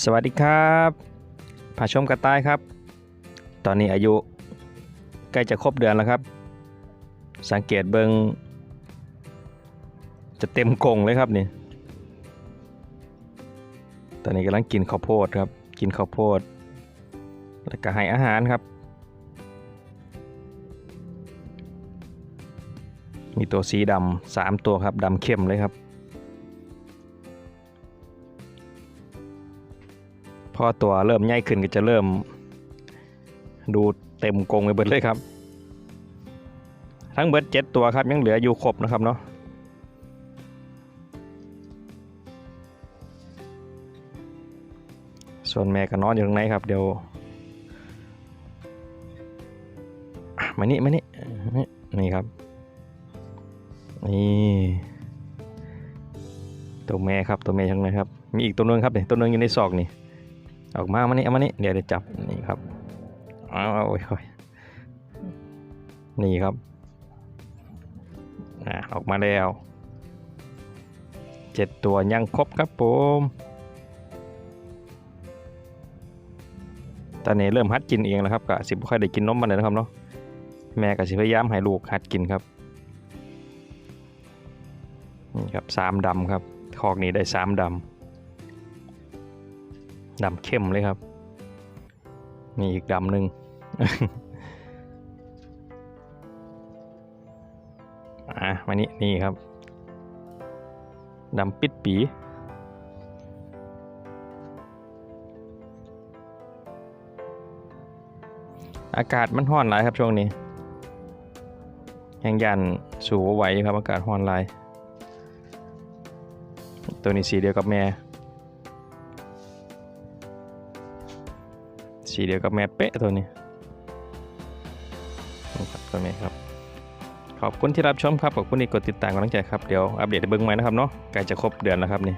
สวัสดีครับผาชมกระต่ายครับ ตอนนี้อายุใกล้จะครบเดือนแล้วครับ สังเกตเบิงจะเต็มกงเลยครับนี่ ตอนนี้กำลังกินข้าวโพดครับ กินข้าวโพด แล้วก็ให้อาหารครับ มีตัวสีดำสามตัวครับดำเข้มเลยครับ พอตัวเริ่มใหญ่ขึ้นก็จะเริ่ม ดูเต็มกรงไปเบิดเลยครับ ทั้งเบิดเจ็ดตัวครับยังเหลืออยู่ครบนะครับเนาะส่วนแม่ก็นอนอยู่ตรงไหนครับเดี๋ยวมานี่มานี่นี่นี่ครับ นี่ตัวแม่ครับตัวแม่ช่างไหนครับ มีอีกตัวนึงครับเนี่ยตัวนึงอยู่ในซอกนี่ ออกมามานี่เอามานี่เดี๋ยวจะจับนี่ครับเอาเอาโอ้ยโอ้ยนี่ครับอ่าออกมาแล้วเจ็ดตัวยังครบครับผมตอนนี้เริ่มหัดกินเองแล้วครับกะสิบค่อยได้กินนมมันเลยนะครับเนาะแม่ก็สิพยายามให้ลูกหัดกินครับนี่ครับสามดำครับคอกนี้ได้สามดำ ดำเข้มเลยครับมีอีกดำหนึ่งอะมานี่นี่ครับดำปิดปีอากาศมันร้อนหลายครับช่วงนี้ยังยันสูบไหวครับอากาศร้อนหลาย ตัวนี้สีเดียวกับแม่ สีเดียวกับแม่เป๊ะตัวนี้ครับตัวนี้ครับขอบคุณที่รับชมครับขอบคุณที่กดติดตามกำลังใจครับเดี๋ยวอัปเดตเบิ้งใหม่นะครับเนาะใกล้จะครบเดือนแล้วครับนี่